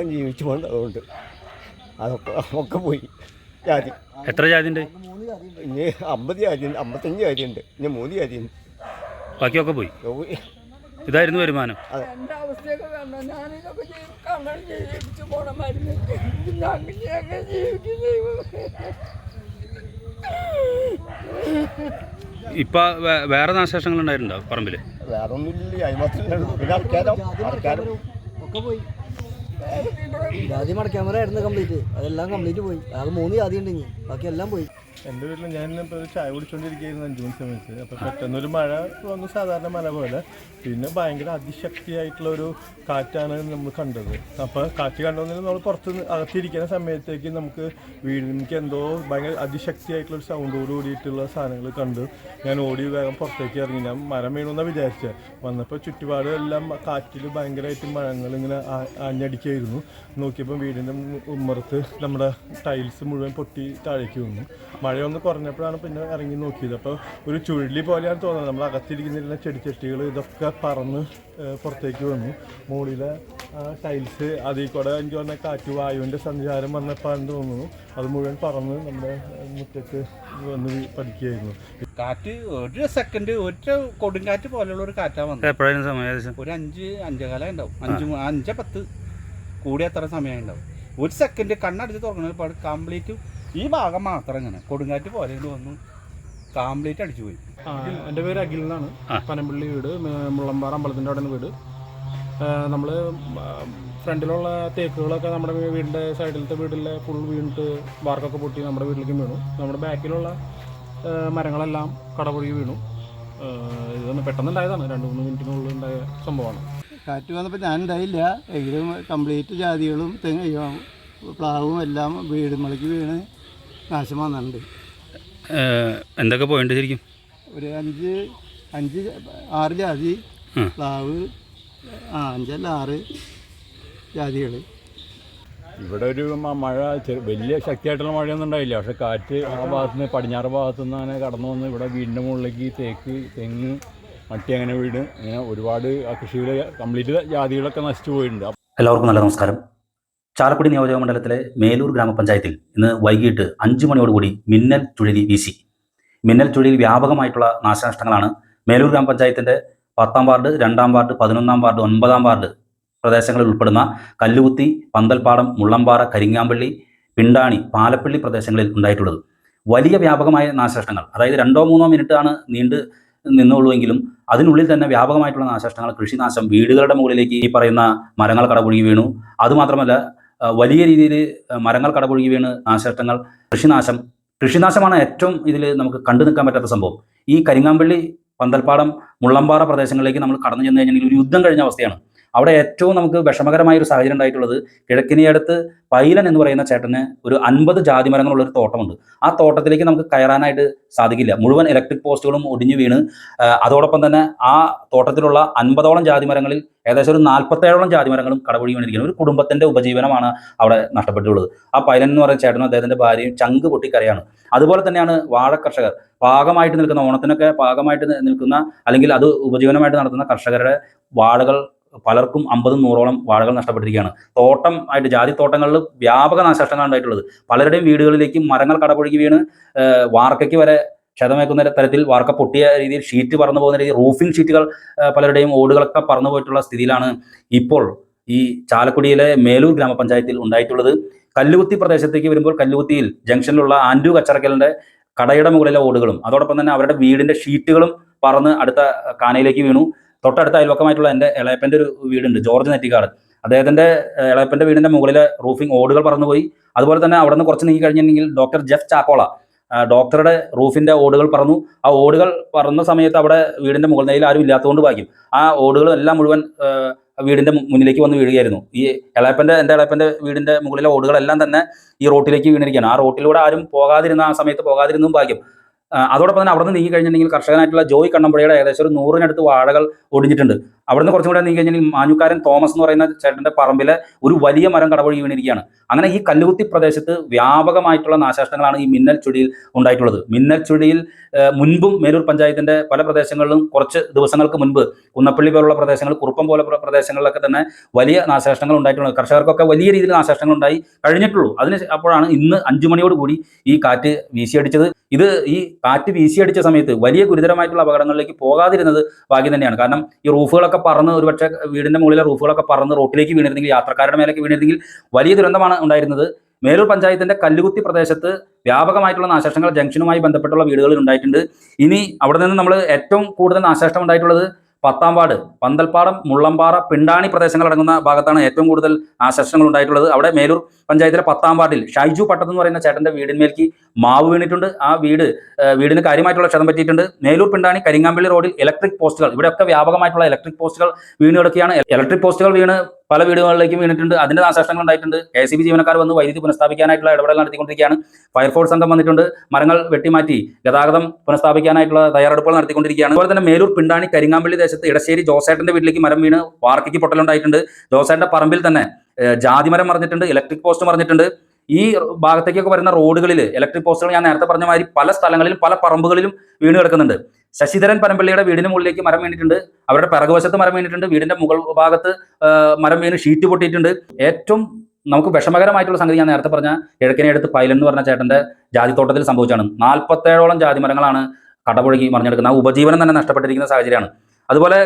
വേഗം ജീവിച്ചു കൊണ്ട് അതുകൊണ്ട് അതൊക്കെ ഒക്കെ പോയി. ജാതി. എത്ര ജാതിണ്ട് ഇനി അമ്പത് ജാതി ഉണ്ട് അമ്പത്തഞ്ച് ജാതി ഉണ്ട് ഇനി മൂന്ന് ജാതി ഉണ്ട് ബാക്കിയൊക്കെ പോയി. ഇതായിരുന്നു വരുമാനം. എന്റെ അവസ്ഥയൊക്കെ കണ്ടോ ഞാനിതൊക്കെ ചെയ്ത് കണ്ണം ജീവിച്ചു പോണ മരുന്ന്. അങ്ങനെയൊക്കെ ഇപ്പൊ വേറെ നാശനഷ്ടങ്ങൾ ഉണ്ടായിട്ടുണ്ടോ പറമ്പിൽ വേറെ ഒന്നുമില്ല അതിമാത്രമേ ജാതി മടക്കാമരായിരുന്നു കംപ്ലീറ്റ് അതെല്ലാം കംപ്ലീറ്റ് പോയി. ആകെ മൂന്ന് ജാതി ഇനി. ബാക്കി എല്ലാം പോയി. എന്റെ വീട്ടിൽ ഞാൻ ഇപ്പോൾ ചായ കുടിച്ചുകൊണ്ടിരിക്കുകയായിരുന്നു അഞ്ച് മണി സമയത്ത്. അപ്പോൾ പെട്ടെന്നൊരു മഴ വന്നു സാധാരണ മഴ പോലെ. പിന്നെ ഭയങ്കര അതിശക്തിയായിട്ടുള്ള ഒരു കാറ്റാണ് നമ്മൾ കണ്ടത്. അപ്പോൾ കാറ്റ് കണ്ടുവന്നിട്ട് നമ്മൾ പുറത്ത് അകത്തിരിക്കുന്ന സമയത്തേക്ക് നമുക്ക് വീടിനേക്ക് എന്തോ ഭയങ്കര അതിശക്തിയായിട്ടുള്ള ഒരു സൗണ്ടോട് കൂടിയിട്ടുള്ള സാധനങ്ങൾ കണ്ട് ഞാൻ ഓടി വേഗം പുറത്തേക്ക് ഇറങ്ങി. ഞാൻ മരം വീണമെന്നാണ് വിചാരിച്ചത് വന്നപ്പോൾ ചുറ്റുപാടും എല്ലാം കാറ്റിൽ ഭയങ്കരമായിട്ട് മഴങ്ങൾ ഇങ്ങനെ അഞ്ഞടിക്കായിരുന്നു നോക്കിയപ്പോൾ വീടിന്റെ ഉമ്മറത്ത് നമ്മുടെ ടൈൽസ് മുഴുവൻ പൊട്ടി താഴേക്ക് വന്നു മഴയൊന്ന് കുറഞ്ഞപ്പോഴാണ് പിന്നെ ഇറങ്ങി നോക്കിയത്. അപ്പോൾ ഒരു ചുഴലി പോലെയാണ് തോന്നുന്നത്. നമ്മൾ അകത്തിരിക്കുന്നിരുന്ന ചെടിച്ചട്ടികൾ ഇതൊക്കെ പറന്ന് പുറത്തേക്ക് വന്നു. മുകളിലെ ടൈൽസ് അതിൽ കൂടെ എനിക്ക് പറഞ്ഞ കാറ്റ് വായുവിന്റെ സഞ്ചാരം വന്നപ്പോഴാണ് തോന്നുന്നു. അത് മുഴുവൻ പറന്ന് നമ്മുടെ മുറ്റത്ത് വന്ന് പഠിക്കുകയായിരുന്നു കാറ്റ് ഒരു സെക്കൻഡ് ഒരു കൊടുങ്കാറ്റ് പോലെയുള്ള ഒരു കാറ്റാണ് വന്നത്. എപ്പോഴായിരുന്നു സമയം ഒരു അഞ്ച് അഞ്ചേകാലം ഉണ്ടാവും. അഞ്ച് അഞ്ച് പത്ത് കൂടി അത്ര സമയം ഉണ്ടാവും. ഒരു സെക്കൻഡ് കണ്ണടിച്ച് തുറക്കണ കംപ്ലീറ്റ് ഈ ഭാഗം മാത്രം ഇങ്ങനെ. കൊടുങ്കാറ്റ് പോലെ വന്ന് കംപ്ലീറ്റ് അടിച്ചു പോയി. ആ, എന്റെ പേര് അഖിൽ എന്നാണ് പനമ്പള്ളി വീട് മുള്ളമ്പാറ അമ്പലത്തിന്റെ അവിടെ വീട്. നമ്മൾ ഫ്രണ്ടിലുള്ള തേക്കുകളൊക്കെ നമ്മുടെ വീടിന്റെ സൈഡിലത്തെ വീട്ടിലെ ഫുൾ വീണിട്ട് വാർക്കൊക്കെ പൊട്ടി നമ്മുടെ വീട്ടിലേക്ക് വീണു. നമ്മുടെ ബാക്കിലുള്ള മരങ്ങളെല്ലാം കടപൊഴുകി വീണു. ഇതൊന്നും പെട്ടെന്നുണ്ടായതാണ്. രണ്ട് മൂന്ന് മിനിറ്റിനുള്ളിൽ ഉണ്ടായ സംഭവമാണ്. കാറ്റ് വന്നപ്പോൾ ഞാൻ ഉണ്ടായില്ല. എങ്കിലും കംപ്ലീറ്റ് ജാതികളും തെങ്ങ് പ്ലാവും എല്ലാം വീടുമ്പളേക്ക് വീണ്. നാശം വന്നിട്ടുണ്ട് എന്തൊക്കെ പോയിട്ടുണ്ട് ശരിക്കും? ഒരു അഞ്ച് അഞ്ച് ആറ് ജാതി. പ്ലാവ് ആ അഞ്ചല്ല ആറ് ജാതികൾ ഇവിടെ ഒരു മഴ വലിയ ശക്തിയായിട്ടുള്ള മഴയൊന്നും ഉണ്ടായില്ല. പക്ഷെ കാറ്റ് ആ ഭാഗത്ത് നിന്ന് പടിഞ്ഞാറ് ഭാഗത്തു നിന്ന് അങ്ങനെ കടന്നു വന്ന് ഇവിടെ വീടിന്റെ മുകളിലേക്ക് തേക്ക് തെങ്ങ് മട്ടി അങ്ങനെ വീട് അങ്ങനെ ഒരുപാട് കൃഷിയിലെ കംപ്ലീറ്റ് ജാതികളൊക്കെ നശിച്ചു പോയിട്ടുണ്ട്. എല്ലാവർക്കും നല്ല നമസ്കാരം. ചാലക്കുടി നിയോജക മണ്ഡലത്തിലെ മേലൂർ ഗ്രാമപഞ്ചായത്തിൽ ഇന്ന് വൈകിട്ട് അഞ്ചു മണിയോടുകൂടി മിന്നൽ ചുഴലി വീശി. മിന്നൽ ചുഴലി വ്യാപകമായിട്ടുള്ള നാശനഷ്ടങ്ങളാണ് മേലൂർ ഗ്രാമപഞ്ചായത്തിന്റെ പത്താം വാർഡ് രണ്ടാം വാർഡ് പതിനൊന്നാം വാർഡ് ഒൻപതാം വാർഡ് പ്രദേശങ്ങളിൽ ഉൾപ്പെടുന്ന കല്ലുകുത്തി പന്തൽപ്പാടം മുള്ളമ്പാറ കരിങ്ങാമ്പള്ളി പിണ്ടാണി പാലപ്പള്ളി പ്രദേശങ്ങളിൽ ഉണ്ടായിട്ടുള്ളത്. വലിയ വ്യാപകമായ നാശനഷ്ടങ്ങൾ അതായത് രണ്ടോ മൂന്നോ മിനിറ്റ് ആണ് നീണ്ട് നിന്നുള്ളൂവെങ്കിലും അതിനുള്ളിൽ തന്നെ വ്യാപകമായിട്ടുള്ള നാശനഷ്ടങ്ങൾ കൃഷിനാശം വീടുകളുടെ മുകളിലേക്ക് ഈ പറയുന്ന മരങ്ങൾ കടപുഴകി വീണു. അതുമാത്രമല്ല വലിയ രീതിയിൽ മരങ്ങൾ കടപൊഴുകി വീണ് നാശനഷ്ടങ്ങൾ കൃഷിനാശം. കൃഷിനാശമാണ് ഏറ്റവും ഇതിൽ നമുക്ക് കണ്ടു നിൽക്കാൻ പറ്റാത്ത സംഭവം. ഈ കരിങ്ങാമ്പള്ളി പന്തൽപ്പാടം മുള്ളമ്പാറ പ്രദേശങ്ങളിലേക്ക് നമ്മൾ കടന്നു ചെന്ന് കഴിഞ്ഞാൽ ഒരു യുദ്ധം കഴിഞ്ഞ അവസ്ഥയാണ്. അവിടെ ഏറ്റവും നമുക്ക് വിഷമകരമായ ഒരു സാഹചര്യം ഉണ്ടായിട്ടുള്ളത് കിഴക്കിനിയടുത്ത് പൈലൻ എന്ന് പറയുന്ന ചേട്ടന് ഒരു അൻപത് ജാതി മരങ്ങളുള്ള ഒരു തോട്ടമുണ്ട്. ആ തോട്ടത്തിലേക്ക് നമുക്ക് കയറാനായിട്ട് സാധിക്കില്ല. മുഴുവൻ ഇലക്ട്രിക് പോസ്റ്റുകളും ഒടിഞ്ഞു വീണ് അതോടൊപ്പം തന്നെ ആ തോട്ടത്തിലുള്ള അൻപതോളം ജാതി മരങ്ങളിൽ ഏകദേശം ഒരു നാൽപ്പത്തേഴോളം ജാതി മരങ്ങളും കടപുഴി വീണിരിക്കുന്നു. ഒരു കുടുംബത്തിന്റെ ഉപജീവനമാണ് അവിടെ നഷ്ടപ്പെട്ടിട്ടുള്ളത് ആ പൈലൻ എന്ന് പറയുന്ന ചേട്ടനും അദ്ദേഹത്തിന്റെ ഭാര്യയും ചങ്ക് പൊട്ടിക്കരയാണ്. അതുപോലെ തന്നെയാണ് വാഴ കർഷകർ. പാകമായിട്ട് നിൽക്കുന്ന ഓണത്തിനൊക്കെ പാകമായിട്ട് നിൽക്കുന്ന അല്ലെങ്കിൽ അത് ഉപജീവനമായിട്ട് നടത്തുന്ന കർഷകരുടെ വാഴകൾ പലർക്കും അമ്പതും നൂറോളം വാഴകൾ നഷ്ടപ്പെട്ടിരിക്കുകയാണ്. തോട്ടം ആയിട്ട് ജാതി തോട്ടങ്ങളിൽ വ്യാപക നാശനഷ്ടങ്ങൾ ഉണ്ടായിട്ടുള്ളത് പലരുടെയും വീടുകളിലേക്ക് മരങ്ങൾ കടപുഴകി വീണ് വാർക്കയ്ക്ക് വരെ ക്ഷതമേക്കുന്ന തരത്തിൽ വാർക്ക പൊട്ടിയ രീതിയിൽ ഷീറ്റ് പറന്നു പോകുന്ന രീതിയിൽ റൂഫിംഗ് ഷീറ്റുകൾ പലരുടെയും ഓടുകളൊക്കെ പറന്നു പോയിട്ടുള്ള സ്ഥിതിയിലാണ് ഇപ്പോൾ ഈ ചാലക്കുടിയിലെ മേലൂർ ഗ്രാമപഞ്ചായത്തിൽ ഉണ്ടായിട്ടുള്ളത്. കല്ലുകുത്തി പ്രദേശത്തേക്ക് വരുമ്പോൾ കല്ലുകുത്തിയിൽ ജംഗ്ഷനിലുള്ള ആൻഡു കച്ചറക്കലിന്റെ കടയുടെ മുകളിലെ ഓടുകളും അതോടൊപ്പം തന്നെ അവരുടെ വീടിന്റെ ഷീറ്റുകളും പറന്ന് അടുത്ത കാനയിലേക്ക് വീണു. തൊട്ടടുത്ത അയൽവക്കമായിട്ടുള്ള എന്റെ ഇളയപ്പന്റെ ഒരു വീടുണ്ട് ജോർജ് നെറ്റിക്കാട്. അദ്ദേഹത്തിന്റെ ഏഹ്, ഇളയപ്പന്റെ വീടിന്റെ മുകളിലെ റൂഫിംഗ് ഓടുകൾ പറന്നുപോയി. അതുപോലെ തന്നെ അവിടെ നിന്ന് കുറച്ച് നീങ്ങി കഴിഞ്ഞിട്ടുണ്ടെങ്കിൽ ഡോക്ടർ ജെഫ് ചാക്കോള ഡോക്ടറുടെ റൂഫിന്റെ ഓടുകൾ പറന്നു. ആ ഓടുകൾ പറന്ന സമയത്ത് അവിടെ വീടിന്റെ മുകൾ നിലയിൽ ആരും ഇല്ലാത്തതുകൊണ്ട് വായിക്കും ആ ഓടുകൾ എല്ലാം മുഴുവൻ വീടിന്റെ മുന്നിലേക്ക് വന്ന് വീഴുകയായിരുന്നു. ഈ ഇളയപ്പന്റെ എന്റെ ഇളയപ്പന്റെ വീടിന്റെ മുകളിലെ ഓടുകളെല്ലാം തന്നെ ഈ റോട്ടിലേക്ക് വീണിരിക്കുകയാണ്. ആ റോട്ടിലൂടെ ആരും പോകാതിരുന്ന ആ സമയത്ത് പോകാതിരുന്നും ഭാഗ്യം. അതോടൊപ്പം തന്നെ അവിടെ നിന്ന് നീങ്ങി കഴിഞ്ഞിട്ടുണ്ടെങ്കിൽ കർഷകനായിട്ടുള്ള ജോയ് കണ്ണമ്പുഴയുടെ ഏകദേശം ഒരു നൂറിനടുത്ത് വാഴകൾ ഒടിഞ്ഞിട്ടുണ്ട്. അവിടുന്ന് കുറച്ചും കൂടെ നീങ്ങി കഴിഞ്ഞിട്ടുണ്ടെങ്കിൽ മാഞ്ഞുക്കാരൻ തോമസ് എന്ന് പറയുന്ന ചേട്ടന്റെ പറമ്പിലെ ഒരു വലിയ മരം കടവഴി വീണിരിക്കുകയാണ്. അങ്ങനെ ഈ കല്ലുകുത്തി പ്രദേശത്ത് വ്യാപകമായിട്ടുള്ള നാശനഷ്ടങ്ങളാണ് ഈ മിന്നൽ ചുഴിയിൽ ഉണ്ടായിട്ടുള്ളത്. മിന്നൽ ചുഴിയിൽ മുൻപും മേലൂർ പഞ്ചായത്തിന്റെ പല പ്രദേശങ്ങളിലും കുറച്ച് ദിവസങ്ങൾക്ക് മുൻപ് കുന്നപ്പള്ളി പോലുള്ള പ്രദേശങ്ങൾ കുറുപ്പം പോലെ പ്ര- പ്രദേശങ്ങളിലൊക്കെ തന്നെ വലിയ നാശനഷ്ടങ്ങൾ ഉണ്ടായിട്ടുണ്ട് കർഷകർക്കൊക്കെ വലിയ രീതിയിൽ നാശനഷ്ടങ്ങൾ ഉണ്ടായി കഴിഞ്ഞിട്ടുള്ളൂ. അതിന് അപ്പോഴാണ് ഇന്ന് അഞ്ചു മണിയോട് കൂടി ഈ കാറ്റ് വീശിയടിച്ചത്. ഇത് ഈ കാറ്റ് വീശിയടിച്ച സമയത്ത് വലിയ ഗുരുതരമായിട്ടുള്ള അപകടങ്ങളിലേക്ക് പോകാതിരുന്നത് ഭാഗ്യം തന്നെയാണ്. കാരണം ഈ റൂഫുകളൊക്കെ പറന്ന് ഒരുപക്ഷെ വീടിന്റെ മുകളിലെ റൂഫുകളൊക്കെ പറന്ന് റോട്ടിലേക്ക് വീണിരുന്നെങ്കിൽ യാത്രക്കാരുടെ മേലേക്ക് വീണിരുന്നെങ്കിൽ വലിയ ദുരന്തമാണ് ഉണ്ടായിരുന്നത്. മേലൂർ പഞ്ചായത്തിന്റെ കല്ലുകുത്തി പ്രദേശത്ത് വ്യാപകമായിട്ടുള്ള നാശനഷ്ടങ്ങൾ ജംഗ്ഷനുമായി ബന്ധപ്പെട്ടുള്ള വീടുകളിൽ ഉണ്ടായിട്ടുണ്ട്. ഇനി അവിടെ നിന്ന് നമ്മൾ ഏറ്റവും കൂടുതൽ നാശനഷ്ടം ഉണ്ടായിട്ടുള്ളത് പത്താം വാർഡ് പന്തൽപ്പാടം മുള്ളമ്പാറ പിണ്ടാണി പ്രദേശങ്ങൾ അടങ്ങുന്ന ഭാഗത്താണ് ഏറ്റവും കൂടുതൽ നാശനഷ്ടങ്ങൾ ഉണ്ടായിട്ടുള്ളത്. അവിടെ മേലൂർ പഞ്ചായത്തിലെ പത്താം വാർഡിൽ ഷൈജു പട്ടത്ത് എന്ന് പറയുന്ന ചേട്ടന്റെ വീടിന്മേൽക്ക് മാവ് വീണിട്ടുണ്ട്. ആ വീട് വീടിന് കാര്യമായിട്ടുള്ള ക്ഷതം പറ്റിയിട്ടുണ്ട്. മേലൂർ പിണ്ടാണി കരിങ്ങാമ്പള്ളി റോഡിൽ ഇലക്ട്രിക് പോസ്റ്റുകൾ ഇവിടെയൊക്കെ വ്യാപകമായിട്ടുള്ള ഇലക്ട്രിക് പോസ്റ്റുകൾ വീണ് കിടക്കുകയാണ്. ഇലക്ട്രിക് പോസ്റ്റുകൾ വീണ് പല വീടുകളിലേക്കും വീണിട്ടുണ്ട്. അതിന്റെ നാശനഷ്ടങ്ങൾ ഉണ്ടായിട്ടുണ്ട്. കെ സി ബി ജീവനക്കാർ വന്ന് വൈദ്യുതി പുനഃസ്ഥാപിക്കാനായിട്ടുള്ള ഇടപെടൽ നടത്തിക്കൊണ്ടിരിക്കുകയാണ്. ഫയർഫോഴ്സ് സംഘം വന്നിട്ടുണ്ട്. മരങ്ങൾ വെട്ടിമാറ്റി ഗതാഗതം പുനഃസ്ഥാപിക്കാനായിട്ടുള്ള തയ്യാറെടുപ്പുകൾ നടത്തിക്കൊണ്ടിരിക്കുകയാണ്. അതുപോലെ തന്നെ മേലൂർ പിണ്ടാണി കരിങ്ങാമ്പള്ളി ദേശത്ത് ഇടശ്ശേരി ജോസേട്ടന്റെ വീട്ടിലേക്ക് മരം വീണ് വാർക്കയ്ക്ക് പൊട്ടലുണ്ടായിട്ടുണ്ട് ജോസേട്ടന്റെ പറമ്പിൽ തന്നെ ജാതിമരം മറിഞ്ഞിട്ടുണ്ട് ഇലക്ട്രിക് പോസ്റ്റ് മറിഞ്ഞിട്ടുണ്ട്. ഈ ഭാഗത്തേക്കൊക്കെ വരുന്ന റോഡുകളിൽ ഇലക്ട്രിക് പോസ്റ്റുകൾ ഞാൻ നേരത്തെ പറഞ്ഞ മാതിരി പല സ്ഥലങ്ങളിലും പല പറമ്പുകളിലും വീണ് കിടക്കുന്നുണ്ട്. ശശിധരൻ പനമ്പള്ളിയുടെ വീടിന് മുകളിലേക്ക് മരം വീണിട്ടുണ്ട്. അവരുടെ പിറകുവശത്ത് മരം വീണിട്ടുണ്ട്. വീടിന്റെ മുകൾ ഭാഗത്ത് മരം വീണ് ഷീറ്റ് പൊട്ടിയിട്ടുണ്ട്. ഏറ്റവും നമുക്ക് വിഷമകരമായിട്ടുള്ള സംഗതി ഞാൻ നേരത്തെ പറഞ്ഞ കിഴക്കിനടുത്ത് പൈലൻ എന്ന് പറഞ്ഞ ചേട്ടന്റെ ജാതിത്തോട്ടത്തിൽ സംഭവിച്ചാണ് നാൽപ്പത്തേഴോളം ജാതി മരങ്ങളാണ് കടപുഴകി മറിഞ്ഞെടുക്കുന്നത്. ആ ഉപജീവനം തന്നെ നഷ്ടപ്പെട്ടിരിക്കുന്ന സാഹചര്യമാണ്. അതുപോലെ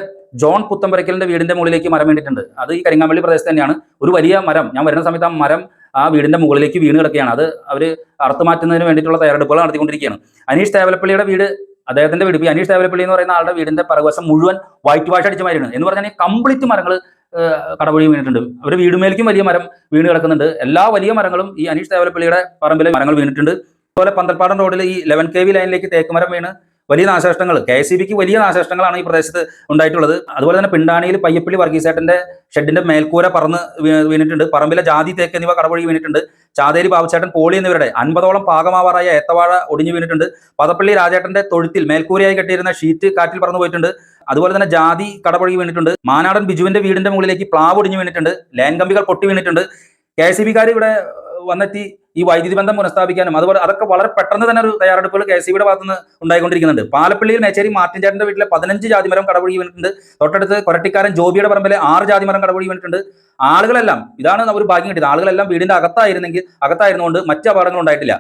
ജോൺ പുത്തമ്പരക്കലിന്റെ വീടിന്റെ മുകളിലേക്ക് മരം വീണിട്ടുണ്ട്. അത് ഈ കരിങ്ങാമ്പള്ളി പ്രദേശത്ത് തന്നെയാണ്. ഒരു വലിയ മരം ഞാൻ വരുന്ന സമയത്ത് ആ മരം ആ വീടിന്റെ മുകളിലേക്ക് വീണ് കിടക്കുകയാണ്. അത് അവർ അറുത്ത് മാറ്റുന്നതിന് വേണ്ടിയിട്ടുള്ള തയ്യാറെടുപ്പുകൾ നടത്തിക്കൊണ്ടിരിക്കുകയാണ്. അനീഷ് തേവലപ്പള്ളിയുടെ വീട് അദ്ദേഹത്തിന്റെ വീട് ഇപ്പൊ അനീഷ് തേവലപ്പള്ളി എന്ന് പറയുന്ന ആളുടെ വീടിന്റെ പിറകുവശം മുഴുവൻ വൈറ്റ് വാഷ് അടിച്ച മരമാണ് എന്ന് പറഞ്ഞാൽ കംപ്ലീറ്റ് മരങ്ങൾ കടപൊഴി വീണിട്ടുണ്ട്. അവരുടെ വീടുമേലേക്കും വലിയ മരം വീണ് കിടക്കുന്നുണ്ട്. എല്ലാ വലിയ മരങ്ങളും ഈ അനീഷ് തേവലപ്പള്ളിയുടെ പറമ്പിലെ മരങ്ങൾ വീണിട്ടുണ്ട്. അതുപോലെ പന്തൽപ്പാടം റോഡിൽ ഈ ലെവൻ കെ വി ലൈനിലേക്ക് തേക്കുമരം വീണ് വലിയ നാശനഷ്ടങ്ങൾ കെ എസ് വലിയ നാശനഷ്ടങ്ങളാണ് ഈ പ്രദേശത്ത് ഉണ്ടായിട്ടുള്ളത്. അതുപോലെ തന്നെ പിണ്ടാണിയിൽ പയ്യപ്പള്ളി വർഗീസേട്ടന്റെ ഷെഡിന്റെ മേൽക്കൂര പറന്ന് വീണിട്ടുണ്ട്. പറമ്പിലെ ജാതി തേക്ക് എന്നിവ കടപൊഴി വീണിട്ടുണ്ട്. ചാതേരി ബാബുച്ചേട്ടൻ പോളി എന്നിവരുടെ അൻപതോളം പാകമാവാറായ ഏത്തവാഴ ഒടിഞ്ഞു വീണിട്ടുണ്ട്. പതപ്പള്ളി രാജേട്ടന്റെ തൊഴുത്തിൽ മേൽക്കൂരയായി കെട്ടിയിരുന്ന ഷീറ്റ് കാറ്റിൽ പറന്നു പോയിട്ടുണ്ട്. അതുപോലെ തന്നെ ജാതി കടപുഴകി വീണിട്ടുണ്ട്. മാനാടൻ ബിജുവിന്റെ വീടിന്റെ മുകളിലേക്ക് പ്ലാവ് ഒടിഞ്ഞു വീണിട്ടുണ്ട്. ലൈൻ കമ്പികൾ പൊട്ടി വീണിട്ടുണ്ട്. കെ എസ് ഇവിടെ വന്നെത്തി ഈ വൈദ്യുതി ബന്ധം പുനഃസ്ഥാപിക്കാനും. അതുപോലെ അതൊക്കെ വളരെ പെട്ടെന്ന് തന്നെ ഒരു തയ്യാറെടുപ്പുകൾ കെ എസ് ബിയുടെ ഭാഗത്തുനിന്ന് ഉണ്ടായിക്കൊണ്ടിരിക്കുന്നുണ്ട്. പാലപ്പള്ളിയിൽ മാർട്ടിൻ ചേട്ടന്റെ വീട്ടിലെ പതിനഞ്ച് ജാതിമരം കടപുഴകി വീണിട്ടുണ്ട് തൊട്ടടുത്ത് കൊരട്ടിക്കാരൻ ജോബിയുടെ പറമ്പിലെ ആറ് ജാതിമരം കടപുഴകി വീണിട്ടുണ്ട് ആളുകളെല്ലാം ഇതാണ് ഒരു ഭാഗ്യം കിട്ടിയത്. ആളുകളെല്ലാം വീടിന്റെ അകത്തായിരുന്നെങ്കിൽ അകത്തായിരുന്നുകൊണ്ട് മറ്റ് അപകടങ്ങൾ ഉണ്ടായിട്ടില്ല.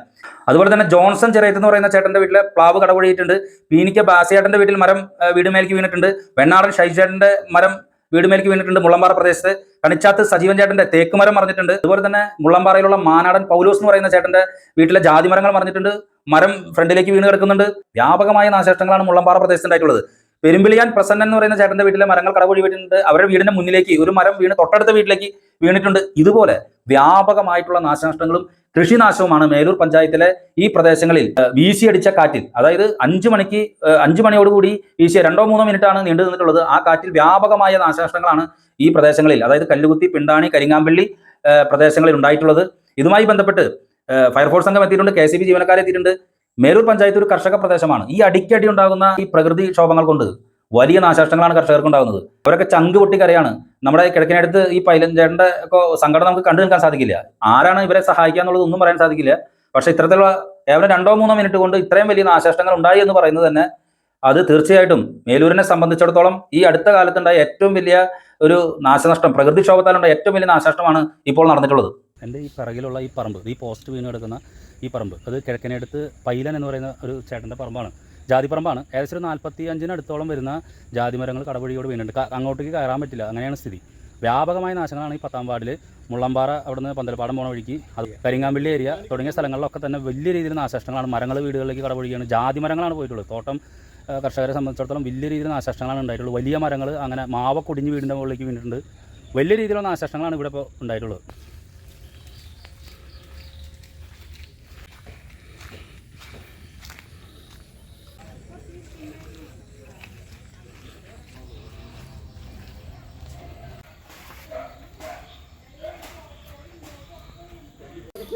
അതുപോലെ തന്നെ ജോൺസൺ ചെറിയത്ത് എന്ന് പറയുന്ന ചേട്ടന്റെ വീട്ടിലെ പ്ലാവ് കടപുഴകിയിട്ടുണ്ട്. പീനിക്ക ബാസിയേട്ടന്റെ വീട്ടിൽ മരം വീടുമേലേക്ക് വീണിട്ടുണ്ട്. വെണ്ണാടൻ ഷൈജേട്ടന്റെ മരം വീടുമേലേക്ക് വീണിട്ടുണ്ട് മുള്ളമ്പാറ പ്രദേശത്ത്. കണിച്ചാത്ത് സജീവൻ ചേട്ടന്റെ തേക്കുമരം പറഞ്ഞിട്ടുണ്ട് അതുപോലെ തന്നെ മുള്ളമ്പാറയിലുള്ള മാനാടൻ പൗലോസ് എന്ന് പറയുന്ന ചേട്ടന്റെ വീട്ടിലെ ജാതി മരങ്ങൾ മറിഞ്ഞിട്ടുണ്ട്. മരം ഫ്രണ്ടിലേക്ക് വീണ് കിടക്കുന്നുണ്ട്. വ്യാപകമായ നാശനഷ്ടങ്ങളാണ് മുള്ളമ്പാറ പ്രദേശത്ത് ഉണ്ടായിട്ടുള്ളത് പെരുമ്പിളിയാൻ പ്രസന്നൻ എന്ന് പറയുന്ന ചേട്ടന്റെ വീട്ടിലെ മരങ്ങൾ കടപൊഴി വീട്ടിട്ടുണ്ട്. അവരുടെ വീടിന്റെ മുന്നിലേക്ക് ഒരു മരം വീണ് തൊട്ടടുത്ത വീട്ടിലേക്ക് വീണിട്ടുണ്ട്. ഇതുപോലെ വ്യാപകമായിട്ടുള്ള നാശനഷ്ടങ്ങളും കൃഷിനാശവുമാണ് മേലൂർ പഞ്ചായത്തിലെ ഈ പ്രദേശങ്ങളിൽ വീശിയടിച്ച കാറ്റിൽ. അതായത് അഞ്ചു മണിക്ക് അഞ്ചു മണിയോടുകൂടി വീശിയ രണ്ടോ മൂന്നോ മിനിറ്റാണ് നീണ്ടു നിന്നിട്ടുള്ളത്. ആ കാറ്റിൽ വ്യാപകമായ നാശനഷ്ടങ്ങളാണ് ഈ പ്രദേശങ്ങളിൽ അതായത് കല്ലുകുത്തി പിണ്ടാണി കരിങ്ങാമ്പള്ളി പ്രദേശങ്ങളിൽ ഉണ്ടായിട്ടുള്ളത്. ഇതുമായി ബന്ധപ്പെട്ട് ഫയർഫോഴ്സ് സംഘം എത്തിയിട്ടുണ്ട് കെ സി ബി ജീവനക്കാരെ എത്തിയിട്ടുണ്ട്. മേലൂർ പഞ്ചായത്ത് ഒരു കർഷക പ്രദേശമാണ്. ഈ അടിക്കടി ഉണ്ടാകുന്ന ഈ പ്രകൃതി ക്ഷോഭങ്ങൾ കൊണ്ട് വലിയ നാശനഷ്ടങ്ങളാണ് കർഷകർക്ക് ഉണ്ടാകുന്നത്. അവരൊക്കെ ചങ്ക് പൊട്ടി കരയാണ്. നമ്മുടെ കിഴക്കിനടുത്ത് ഈ പൈലഞ്ചേട്ടന്റെ ഒക്കെ സങ്കടം നമുക്ക് കണ്ടു നിൽക്കാൻ സാധിക്കില്ല. ആരാണ് ഇവരെ സഹായിക്കുക എന്നുള്ളത് ഒന്നും പറയാൻ സാധിക്കില്ല. പക്ഷെ ഇത്തരത്തിലുള്ള കേവലം രണ്ടോ മൂന്നോ മിനിറ്റ് കൊണ്ട് ഇത്രയും വലിയ നാശനഷ്ടങ്ങൾ ഉണ്ടായി എന്ന് പറയുന്നത് തന്നെ അത് തീർച്ചയായിട്ടും മേലൂരിനെ സംബന്ധിച്ചിടത്തോളം ഈ അടുത്ത കാലത്തുണ്ടായ ഏറ്റവും വലിയ ഒരു നാശനഷ്ടം പ്രകൃതിക്ഷോഭത്താലുണ്ടായ ഏറ്റവും വലിയ നാശനഷ്ടമാണ് ഇപ്പോൾ നടന്നിട്ടുള്ളത്. എന്റെ ഈ പിറകിലുള്ള ഈ പറമ്പ് ഈ പോസ്റ്റ് വീണ് കിടക്കുന്ന ഈ പറമ്പ് അത് കിഴക്കനടുത്ത് പൈലൻ എന്ന് പറയുന്ന ഒരു ചേട്ടന്റെ പറമ്പാണ്. ജാതി പറമ്പാണ്. ഏകദേശം ഒരു നാൽപ്പത്തി അഞ്ചിനടുത്തോളം വരുന്ന ജാതിമരങ്ങൾ കടവഴിയോട് വീണിട്ടുണ്ട് ക- അങ്ങോട്ടേക്ക് കയറാൻ പറ്റില്ല. അങ്ങനെയാണ് സ്ഥിതി. വ്യാപകമായ നാശങ്ങളാണ് ഈ പത്താം വാർഡിൽ മുള്ളമ്പാറ അവിടുന്ന് പന്തൽപ്പാടം പോണ വഴിക്ക്. അത് കരിങ്ങാമ്പള്ളി ഏരിയ തുടങ്ങിയ സ്ഥലങ്ങളിലൊക്കെ തന്നെ വലിയ രീതിയിൽ നാശനഷ്ടങ്ങളാണ്. മരങ്ങൾ വീടുകളിലേക്ക് കടവഴിയാണ് ജാതി മരങ്ങളാണ് പോയിട്ടുള്ളത്. തോട്ടം കർഷകരെ സംബന്ധിച്ചിടത്തോളം വലിയ രീതിയിൽ നാശനഷ്ടങ്ങളാണ് ഉണ്ടായിട്ടുള്ളത്. വലിയ മരങ്ങൾ അങ്ങനെ മാവ കൊടിഞ്ഞ് വീടിന്റെ മുകളിലേക്ക് വീണിട്ടുണ്ട്. വലിയ രീതിയിലുള്ള നാശനഷ്ടങ്ങളാണ് ഇവിടെ ഇപ്പോൾ ഉണ്ടായിട്ടുള്ളത്.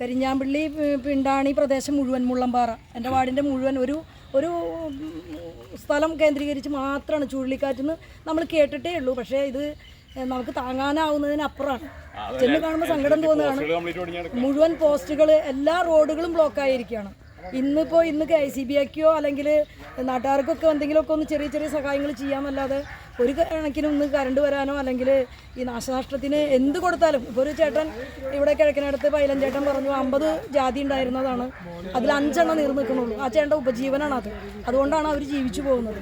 കരിഞ്ഞാമ്പള്ളി പിണ്ടാണി പ്രദേശം മുഴുവൻ മുള്ളമ്പാറ. എന്റെ വാർഡിന്റെ മുഴുവൻ ഒരു ഒരു സ്ഥലം കേന്ദ്രീകരിച്ച് മാത്രമാണ് ചുഴലിക്കാറ്റെന്ന് നമ്മൾ കേട്ടിട്ടേ ഉള്ളൂ. പക്ഷേ ഇത് നമുക്ക് താങ്ങാനാവുന്നതിനപ്പുറമാണ്. ചെന്ന് കാണുമ്പോൾ സങ്കടം തോന്നുകയാണ്. മുഴുവൻ പോസ്റ്റുകൾ എല്ലാ റോഡുകളും ബ്ലോക്കായിരിക്കുകയാണ് ഇന്നിപ്പോൾ ഇന്ന് കെ സി ബി ആക്കിയോ അല്ലെങ്കിൽ നാട്ടുകാർക്കൊക്കെ എന്തെങ്കിലുമൊക്കെ ഒന്ന് ചെറിയ ചെറിയ സഹായങ്ങൾ ചെയ്യാമല്ലാതെ ഒരു കണക്കിന് ഒന്ന് കറണ്ട് വരാനോ അല്ലെങ്കിൽ ഈ നാശനഷ്ടത്തിന് എന്ത് കൊടുത്താലും ഇപ്പോൾ ഒരു ചേട്ടൻ ഇവിടെ കിഴക്കിനടുത്ത് പൈലൻ ചേട്ടൻ പറഞ്ഞു അമ്പത് ജാതി ഉണ്ടായിരുന്നതാണ്. അതിൽ അഞ്ചെണ്ണം നീർ നിൽക്കണുള്ളൂ ആ ചേട്ടന്റെ ഉപജീവനാണ് അത്. അതുകൊണ്ടാണ് അവർ ജീവിച്ചു പോകുന്നത്.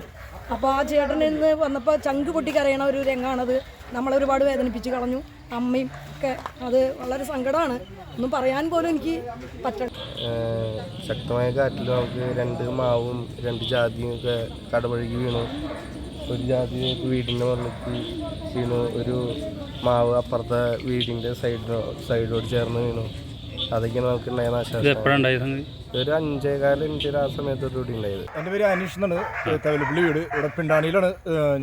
അപ്പോൾ ആ ചേട്ടൻ ഇന്ന് വന്നപ്പോൾ ചങ്ക് പൊട്ടി കരയണ ഒരു രംഗമാണത് നമ്മളെ ഒരുപാട് വേദനിപ്പിച്ച് കളഞ്ഞു. അമ്മയും ഒക്കെ അത് വളരെ സങ്കടമാണ്. ഒന്നും പറയാൻ പോലും എനിക്ക് പറ്റണം ശക്തമായ കാറ്റിൽ നമുക്ക് രണ്ട് മാവും രണ്ട് ജാതിയും ഒക്കെ കടപഴകി വീണു. ഒരു ജാതി വീടിന്റെ മുകളിലേക്ക് വീണു. ഒരു മാവ് അപ്പുറത്തെ വീടിന്റെ സൈഡിനോ സൈഡോട് ചേർന്ന് വീണു. അതൊക്കെയാണ് നമുക്ക് ഉണ്ടായ നാശം ഒരു അഞ്ചേകാല അഞ്ചര ആ സമയത്തോടു കൂടി ഉണ്ടായത്. എന്റെ പേര് അനീഷ് എന്നാണ്. തവലപ്പള്ളി വീട്. ഇവിടെ പിണ്ടാണിയിലാണ്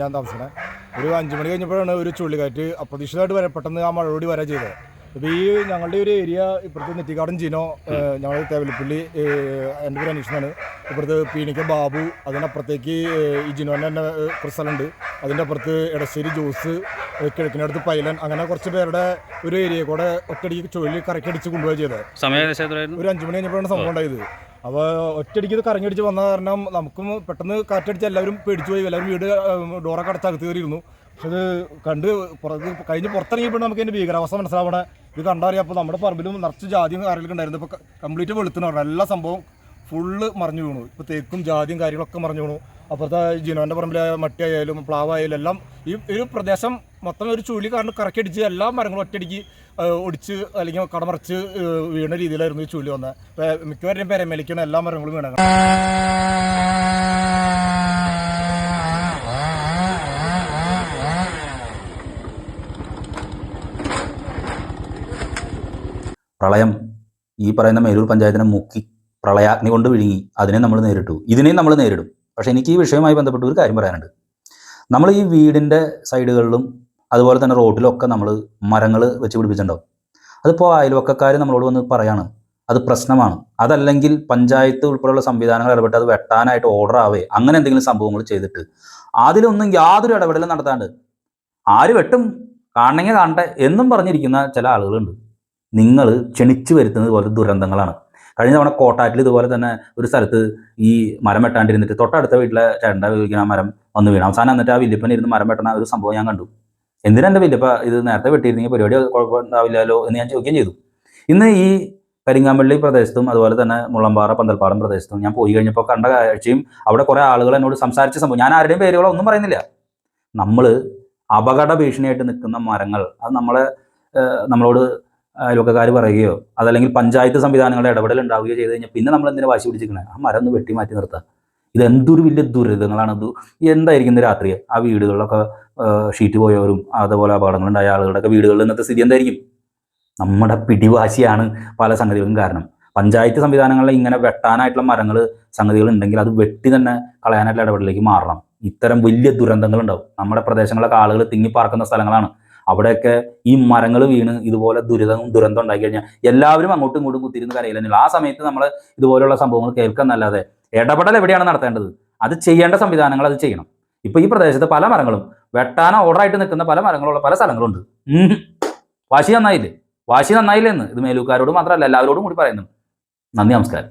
ഞാൻ താമസിക്കുന്നത് ഒരു അഞ്ച് മണി കഴിഞ്ഞപ്പോഴാണ് ഒരു ചുഴലിക്കാറ്റ് അപ്രതീക്ഷിതമായിട്ട് വരെ പെട്ടെന്ന് ആ മഴയോടി വരാൻ ചെയ്തത്. അപ്പോൾ ഈ ഞങ്ങളുടെ ഒരു ഏരിയ ഇപ്പുറത്ത് നെറ്റിക്കാടൻ ജിനോ ഞങ്ങളുടെ തേവലപ്പള്ളി എന്റെ പേര് അനീഷനാണ്. ഇപ്പുറത്ത് പീണിക്ക ബാബു അതിനപ്പുറത്തേക്ക് ഈ ജിനോന്റെ തന്നെ കുറച്ച് സ്ഥലമുണ്ട്. അതിന്റെ അപ്പുറത്ത് എടശ്ശേരി ജോസ് കിഴക്കിനടുത്ത് പൈലൻ അങ്ങനെ കുറച്ച് പേരുടെ ഒരു ഏരിയ കൂടെ ഒറ്റയടിക്ക് ചുഴലി കറക്കടിച്ച് കൊണ്ടുപോയി ചെയ്തത്. ഒരു അഞ്ചു മണി കഴിഞ്ഞപ്പോഴാണ് സംഭവം ഉണ്ടായത്. അപ്പോൾ ഒറ്റയടിക്ക് ഇത് കറങ്ങിയടിച്ച് വന്ന കാരണം നമുക്കും പെട്ടെന്ന് കാറ്റടിച്ച് എല്ലാവരും പേടിച്ചു പോയി. എല്ലാവരും വീട് ഡോറൊക്കെ അടച്ച് അകത്ത് കയറിയിരുന്നു. പക്ഷെ ഇത് കണ്ട് പുറത്ത് കഴിഞ്ഞ് പുറത്തിറങ്ങിയപ്പോൾ നമുക്ക് അതിന്റെ ഭീകരാവസ്ഥ മനസ്സിലാവണേ. ഇത് കണ്ടറിയാം നമ്മുടെ പറമ്പിലും നിറച്ച് ജാതിയും കാര്യങ്ങളൊക്കെ ഉണ്ടായിരുന്നു. ഇപ്പോൾ കംപ്ലീറ്റ് വെളുത്തുന്ന പറഞ്ഞു എല്ലാ സംഭവം ഫുള്ള് മറിഞ്ഞു വീണു. ഇപ്പോൾ തേക്കും ജാതിയും കാര്യങ്ങളൊക്കെ മറിഞ്ഞു വീണു. അപ്പുറത്തെ ജിനോന്റെ പറമ്പിലെ മട്ടിയായാലും പ്ലാവായാലും എല്ലാം ഈ ഒരു പ്രദേശം മൊത്തം ഒരു ചുഴലി കാരണം കറക്കിയടിച്ച് എല്ലാ മരങ്ങളും ഒറ്റയടിക്ക് ഒടിച്ച് അല്ലെങ്കിൽ കടമറിച്ച് വീണ രീതിയിലായിരുന്നു ഈ ചുഴലി വന്നത് മിക്കവരുടെയും മിക്കവാറും പെരമേലിക്കുന്ന എല്ലാ മരങ്ങളും വീണത്. പ്രളയം ഈ പറയുന്ന മേലൂർ പഞ്ചായത്തിനെ മുക്കി പ്രളയാഗ്നി കൊണ്ട് വിഴുങ്ങി അതിനെ നമ്മൾ നേരിട്ടു. ഇതിനെയും നമ്മൾ നേരിടും. പക്ഷേ എനിക്ക് ഈ വിഷയവുമായി ബന്ധപ്പെട്ട് ഒരു കാര്യം പറയാനുണ്ട്. നമ്മൾ ഈ വീടിന്റെ സൈഡുകളിലും അതുപോലെ തന്നെ റോഡിലൊക്കെ നമ്മൾ മരങ്ങൾ വെച്ച് പിടിപ്പിച്ചിട്ടുണ്ടാവും. അതിപ്പോൾ അയൽവക്കക്കാർ നമ്മളോട് വന്ന് പറയാണ് അത് പ്രശ്നമാണ്. അതല്ലെങ്കിൽ പഞ്ചായത്ത് ഉൾപ്പെടെയുള്ള സംവിധാനങ്ങൾ ഇടപെട്ട് അത് വെട്ടാനായിട്ട് ഓർഡർ ആവേ അങ്ങനെ എന്തെങ്കിലും സംഭവങ്ങൾ ചെയ്തിട്ട് അതിലൊന്നും യാതൊരു ഇടപെടലും നടത്താണ്ട് ആര് വെട്ടും? കാണണമെങ്കിൽ കാണട്ടെ എന്നും പറഞ്ഞിരിക്കുന്ന ചില ആളുകളുണ്ട്. നിങ്ങൾ ക്ഷണിച്ചു വരുത്തുന്നത് പോലെ ദുരന്തങ്ങളാണ്. കഴിഞ്ഞ തവണ കോട്ടാറ്റിൽ ഇതുപോലെ തന്നെ ഒരു സ്ഥലത്ത് ഈ മരം വെട്ടാണ്ടിരുന്നിട്ട് തൊട്ടടുത്ത വീട്ടിലെ ചേട്ടന്റെ വീട്ടിൽ ആ മരം വന്ന് വീണു. അവസാനം എന്നിട്ട് ആ വില്യപ്പൻ ഇരുന്ന് മരം വെട്ടണ ഒരു സംഭവം ഞാൻ കണ്ടു. എന്തിനാ എന്റെ വില്ലിപ്പ ഇത് നേരത്തെ വെട്ടിയിരുന്നെങ്കിൽ പരിപാടി കുഴപ്പമുണ്ടാവില്ലല്ലോ എന്ന് ഞാൻ ചോദിക്കുകയും ചെയ്തു. ഇന്ന് ഈ കരിങ്ങാമ്പള്ളി പ്രദേശത്തും അതുപോലെ തന്നെ മുള്ളമ്പാറ പന്തൽപ്പാടം പ്രദേശത്തും ഞാൻ പോയി കഴിഞ്ഞപ്പോൾ കണ്ട കാഴ്ചയും അവിടെ കുറേ ആളുകൾ എന്നോട് സംസാരിച്ച സംഭവം. ഞാൻ ആരുടെയും പേരുകളോ ഒന്നും പറയുന്നില്ല. നമ്മൾ അപകട ഭീഷണിയായിട്ട് നിൽക്കുന്ന മരങ്ങൾ അത് നമ്മളെ നമ്മളോട് അയൽവക്കക്കാർ പറയുകയോ അതല്ലെങ്കിൽ പഞ്ചായത്ത് സംവിധാനങ്ങളുടെ ഇടപെടൽ ഉണ്ടാവുകയോ ചെയ്ത് കഴിഞ്ഞാൽ പിന്നെ നമ്മൾ എന്തിനാ വാശി പിടിച്ചിരിക്കണേ? ആ മരം ഒന്ന് വെട്ടി മാറ്റി നിർത്താം. ഇത് എന്തൊരു വലിയ ദുരിതങ്ങളാണ്. ഇത് എന്തായിരിക്കും രാത്രി? ആ വീടുകളിലൊക്കെ ഷീറ്റ് പോയവരും അതുപോലെ അപകടങ്ങളുണ്ടായ ആളുകളുടെയൊക്കെ വീടുകളിൽ ഇന്നത്തെ സ്ഥിതി എന്തായിരിക്കും? നമ്മുടെ പിടിവാശിയാണ് പല സംഗതികളും കാരണം. പഞ്ചായത്ത് സംവിധാനങ്ങളിൽ ഇങ്ങനെ വെട്ടാനായിട്ടുള്ള മരങ്ങൾ സംഗതികൾ ഉണ്ടെങ്കിൽ അത് വെട്ടി തന്നെ കളയാനായിട്ടുള്ള ഇടപെടലിലേക്ക് മാറണം. ഇത്തരം വലിയ ദുരന്തങ്ങളുണ്ടാവും. നമ്മുടെ പ്രദേശങ്ങളിലൊക്കെ ആളുകൾ തിങ്ങിപ്പാർക്കുന്ന സ്ഥലങ്ങളാണ്. അവിടെയൊക്കെ ഈ മരങ്ങൾ വീണ് ഇതുപോലെ ദുരിതം ദുരന്തം ഉണ്ടാക്കി കഴിഞ്ഞാൽ എല്ലാവരും അങ്ങോട്ടും ഇങ്ങോട്ടും കുത്തിരുന്ന് കരയിൽ ആ സമയത്ത് നമ്മൾ ഇതുപോലുള്ള സംഭവങ്ങൾ കേൾക്കുന്നല്ലാതെ ഇടപെടൽ എവിടെയാണ് നടത്തേണ്ടത്? അത് ചെയ്യേണ്ട സംവിധാനങ്ങൾ അത് ചെയ്യണം. ഇപ്പൊ ഈ പ്രദേശത്ത് പല മരങ്ങളും വെട്ടാന ഓർഡറായിട്ട് നിൽക്കുന്ന പല മരങ്ങളുള്ള പല സ്ഥലങ്ങളുണ്ട്. വാശി നന്നായില്ലേ? വാശി നന്നായില്ലേ എന്ന്? ഇത് മേലൂക്കാരോട് മാത്രമല്ല എല്ലാവരോടും കൂടി പറയുന്നു. നന്ദി നമസ്കാരം.